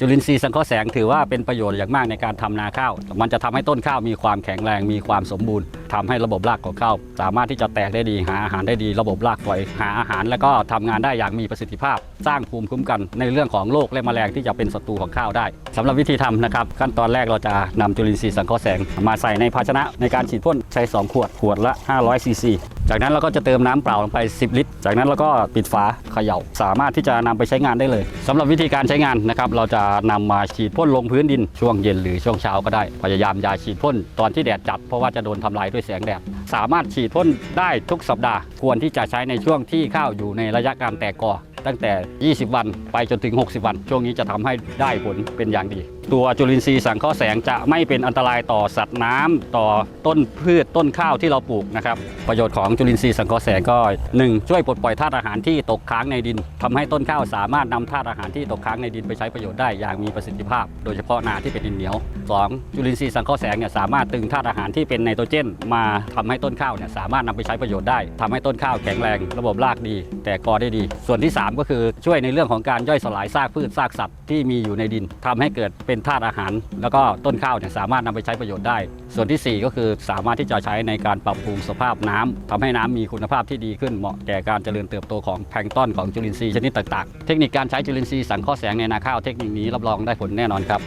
จุลินทรีย์สังเคราะห์แสงถือว่าเป็นประโยชน์อย่างมากในการทำนาข้าว มันจะทำให้ต้นข้าวมีความแข็งแรง มีความสมบูรณ์ทำให้ระบบรากของข้าวสามารถที่จะแตกได้ดี หาอาหารได้ดี ระบบรากปล่อยหาอาหาร แล้วก็ทำงานได้อย่างมีประสิทธิภาพ สร้างภูมิคุ้มกันในเรื่องของโรคและแมลงที่จะเป็นศัตรูของข้าวได้สำหรับวิธีทำนะครับ ขั้นตอนแรกเราจะนำจุลินทรีย์สังเคราะห์แสงมาใส่ในภาชนะในการฉีดพ่นใช้ 2 ขวดขวดละ500ซีซี จากนั้นเราก็จะเติมน้ำเปล่าลงไป 10 ลิตร จากนั้นเราก็ปิดฝาเขย่า สามารถที่จะนำไปใช้งานได้เลยสำหรับวิธีการใช้งานนะครับเราจะนำมาฉีดพ่นลงพื้นดินช่วงเย็นหรือช่วงเช้าก็ได้ พยายามอย่าฉีดพ่นตอนที่แดดจัดเพราะว่าจะโดนทำลายด้วยแสงแดด สามารถฉีดพ่นได้ทุกสัปดาห์ ควรที่จะใช้ในช่วงที่ข้าวอยู่ในระยะการแตกกอตั้งแต่ 20 วันไปจนถึง 60 วัน ช่วงนี้จะทำให้ได้ผลเป็นอย่างดี ตัวจุลินทรีย์สังเคราะห์แสงจะไม่เป็นอันตรายต่อสัตว์น้ำต่อต้นพืชต้นข้าวที่เราปลูกนะครับประโยชน์ของจุลินทรีย์สังเคราะห์แสงก็ 1. ช่วยปลดปล่อยธาตุอาหารที่ตกค้างในดินทำให้ต้นข้าวสามารถนำธาตุอาหารที่ตกค้างในดินไปใช้ประโยชน์ได้อย่างมีประสิทธิภาพ โดยเฉพาะนาที่เป็นดินเหนียว 2. จุลินทรีย์สังเคราะห์แสงเนี่ยสามารถตึงธาตุอาหารที่เป็นไนโตรเจน มาทำให้ต้นข้าวเนี่ยสามารถนำไปใช้ประโยชน์ได้ทำให้ต้นข้าวแข็งแรง ระบบรากดี แต่กอได้ดี ส่วนที่ 3 ก็คือช่วยในเรื่องของการย่อยสลายซากพืชซากสัตว์ที่มีอยู่ในดินทำให้เกิดเป็นธาตุอาหาร แล้วก็ต้นข้าวเนี่ยสามารถนำไปใช้ประโยชน์ได้ ส่วนทีสี่ 4 ก็คือสามารถที่จะใช้ในการปรับปรุงสภาพน้ำทำให้น้ำมีคุณภาพที่ดีขึ้นเหมาะแก่การเจริญเติบโตของแพลงต้นของจุลินทรีย์ชนิดต่างๆ เทคนิคการใช้จุลินทรีย์สังเคราะห์แสงในนาข้าวเทคนิคนี้รับรองได้ผลแน่นอนครับ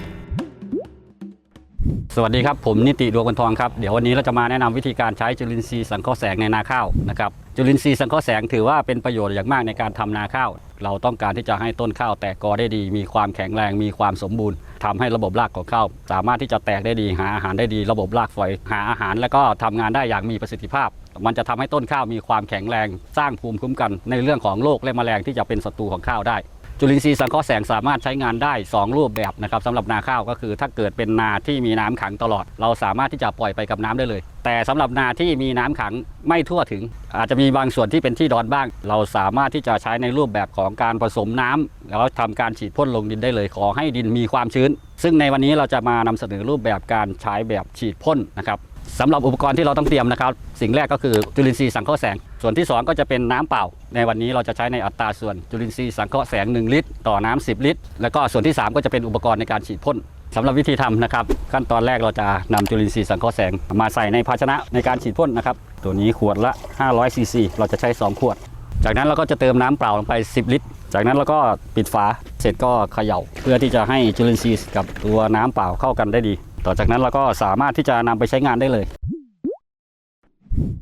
สวัสดีครับ ผมนิติดวงวันทองครับ เดี๋ยววันนี้เราจะมาแนะนำวิธีการใช้จุลินทรีย์สังเคราะห์แสงในนาข้าวนะครับจุลินทรีย์สังเคราะห์แสงถือว่าเป็นประโยชน์อย่างมากในการทำนาข้าว เราต้องการที่จะให้ต้นข้าวแตกกอได้ดี มีความแข็งแรงมีความสมบูรณ์ทำให้ระบบรากของข้าวสามารถที่จะแตกได้ดี หาอาหารได้ดี ระบบรากฝอยหาอาหาร แล้วก็ทำงานได้อย่างมีประสิทธิภาพ มันจะทำให้ต้นข้าวมีความแข็งแรง สร้างภูมิคุ้มกันในเรื่องของโรคและแมลงที่จะเป็นศัตรูของข้าวได้ จุลินทรีย์สังเคราะห์แสงสามารถใช้งานได้ 2 รูปแบบนะครับสำหรับนาข้าวก็คือถ้าเกิดเป็นนาที่มีน้ำขังตลอด เราสามารถที่จะปล่อยไปกับน้ำได้เลย แต่สำหรับนาที่มีน้ำขังไม่ทั่วถึง อาจจะมีบางส่วนที่เป็นที่ดอนบ้าง เราสามารถที่จะใช้ในรูปแบบของการผสมน้ำแล้วทำการฉีดพ่นลงดินได้เลย ขอให้ดินมีความชื้น ซึ่งในวันนี้เราจะมานำเสนอรูปแบบการใช้แบบฉีดพ่นนะครับ สำหรับอุปกรณ์ที่เราต้องเตรียมนะครับ สิ่งแรกก็คือจุลินทรีย์สังเคราะห์แสง ส่วนที่ 2 ก็จะเป็นน้ำเปล่า ในวันนี้เราจะใช้ในอัตราส่วนจุลินทรีย์สังเคราะห์แสง 1 ลิตร ต่อน้ำ10 ลิตร แล้วก็ส่วนที่ 3 ก็จะเป็นอุปกรณ์ในการฉีดพ่นสำหรับวิธีทำนะครับ ขั้นตอนแรกเราจะนำจุลินทรีย์สังเคราะห์แสงมาใส่ในภาชนะในการฉีดพ่นนะครับตัวนี้ขวดละ500ซีซีเราจะใช้2ขวด จากนั้นเราก็จะเติมน้ำเปล่าลงไป 10 ลิตร จากนั้นเราก็ปิดฝาเสร็จก็เขย่า เพื่อที่จะให้จุลินทรีย์กับตัวน้ำเปล่าเข้ากันได้ดี ต่อจากนั้นเราก็สามารถที่จะนำไปใช้งานได้เลย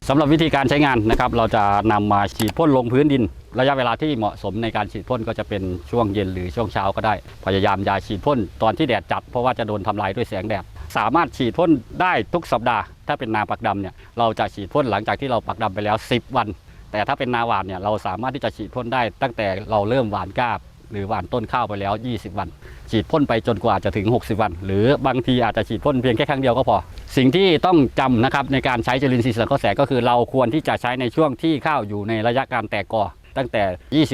สำหรับวิธีการใช้งานนะครับเราจะนำมาฉีดพ่นลงพื้นดิน ระยะเวลาที่เหมาะสมในการฉีดพ่นก็จะเป็นช่วงเย็นหรือช่วงเช้าก็ได้ พยายามอย่าฉีดพ่นตอนที่แดดจัดเพราะว่าจะโดนทำลายด้วยแสงแดดสามารถฉีดพ่นได้ทุกสัปดาห์ ถ้าเป็นนาปักดำเนี่ยเราจะฉีดพ่นหลังจากที่เราปักดำไปแล้ว 10 วัน แต่ถ้าเป็นนาหวานเนี่ยเราสามารถที่จะฉีดพ่นได้ตั้งแต่เราเริ่มหวานกล้าบ หรือหวานต้นข้าวไปแล้ว 20 วัน ฉีดพ่นไปจนกว่าจะถึง 60 วัน หรือบางทีอาจจะฉีดพ่นเพียงแค่ครั้งเดียวก็พอ สิ่งที่ต้องจำนะครับในการใช้จุลินทรีย์สังเคราะห์แสงก็คือเราควรที่จะใช้ในช่วงที่ข้าวอยู่ในระยะการแตกกอตั้งแต่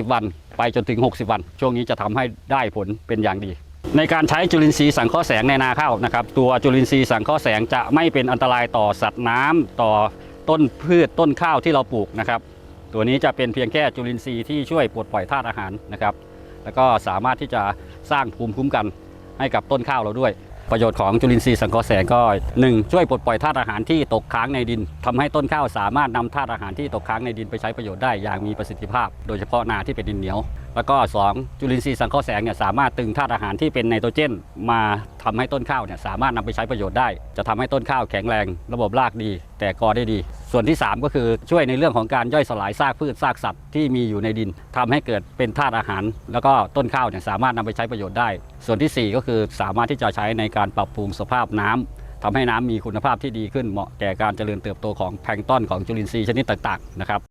20 วันไปจนถึง 60 วัน ช่วงนี้จะทำให้ได้ผลเป็นอย่างดี ในการใช้จุลินทรีย์สังเคราะห์แสงในนาข้าวนะครับ ตัวจุลินทรีย์สังเคราะห์แสงจะไม่เป็นอันตรายต่อสัตว์น้ำต่อต้นพืชต้นข้าวที่เราปลูกนะครับ ตัวนี้จะเป็นเพียงแค่จุลินทรีย์ที่ช่วยปลดปล่อยธาตุอาหารนะครับ แล้วก็สามารถที่จะสร้างภูมิคุ้มกันให้กับต้นข้าวเราด้วย ประโยชน์ของจุลินทรีย์สังเคราะห์แสงก็ 1. ช่วยปลดปล่อยธาตุอาหารที่ตกค้างในดินทำให้ต้นข้าวสามารถนำธาตุอาหารที่ตกค้างในดินไปใช้ประโยชน์ได้อย่างมีประสิทธิภาพ โดยเฉพาะนาที่เป็นดินเหนียว แล้วก็ 2. จุลินทรีย์สังเคราะห์แสงเนี่ยสามารถตึงธาตุอาหารที่เป็นไนโตรเจน มาทำให้ต้นข้าวเนี่ยสามารถนำไปใช้ประโยชน์ได้ จะทำให้ต้นข้าวแข็งแรง ระบบรากดี แต่กอได้ดี ส่วนที่ 3 ก็คือช่วยในเรื่องของการย่อยสลายซากพืชซากสัตว์ที่มีอยู่ในดินทำให้เกิดเป็นธาตุอาหาร แล้วก็ต้นข้าวเนี่ยสามารถนำไปใช้ประโยชน์ได้ ส่วนทีสี่ 4 ก็คือสามารถที่จะใช้ในการปรับปรุงสภาพน้ำทำให้น้ำมีคุณภาพที่ดีขึ้นเหมาะแก่การเจริญเติบโตของแพลงต้นของจุลินทรีย์ชนิดต่างๆนะครับ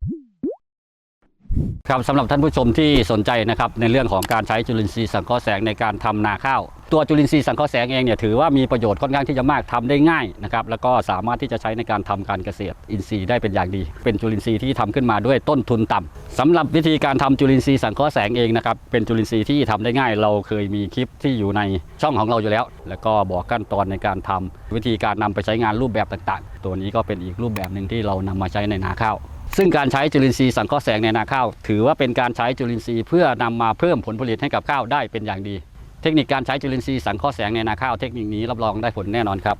ครับสำหรับท่านผู้ชมที่สนใจนะครับในเรื่องของการใช้จุลินทรีย์สังเคราะห์แสงในการทำนาข้าว ตัวจุลินทรีย์สังเคราะห์แสงเองเนี่ยถือว่ามีประโยชน์ค่อนข้างที่จะมากทำได้ง่ายนะครับแล้วก็สามารถที่จะใช้ในการทำการเกษตรอินทรีย์ได้เป็นอย่างดี เป็นจุลินทรีย์ที่ทำขึ้นมาด้วยต้นทุนต่ำสำหรับวิธีการทำจุลินทรีย์สังเคราะห์แสงเองนะครับเป็นจุลินทรีย์ที่ทำได้ง่าย เราเคยมีคลิปที่อยู่ในช่องของเราอยู่แล้ว แล้วก็บอกขั้นตอนในการทำวิธีการนำไปใช้งานรูปแบบต่าง ๆ ตัวนี้ก็เป็นอีกรูปแบบหนึ่งที่เรานำมาใช้ในนาข้าว ซึ่งการใช้จุลินทรีย์สังเคราะห์แสงในนาข้าว ถือว่าเป็นการใช้จุลินทรีย์เพื่อนำมาเพิ่มผลผลิตให้กับข้าวได้เป็นอย่างดี เทคนิคการใช้จุลินทรีย์สังเคราะห์แสงในนาข้าวเทคนิคนี้รับรองได้ผลแน่นอนครับ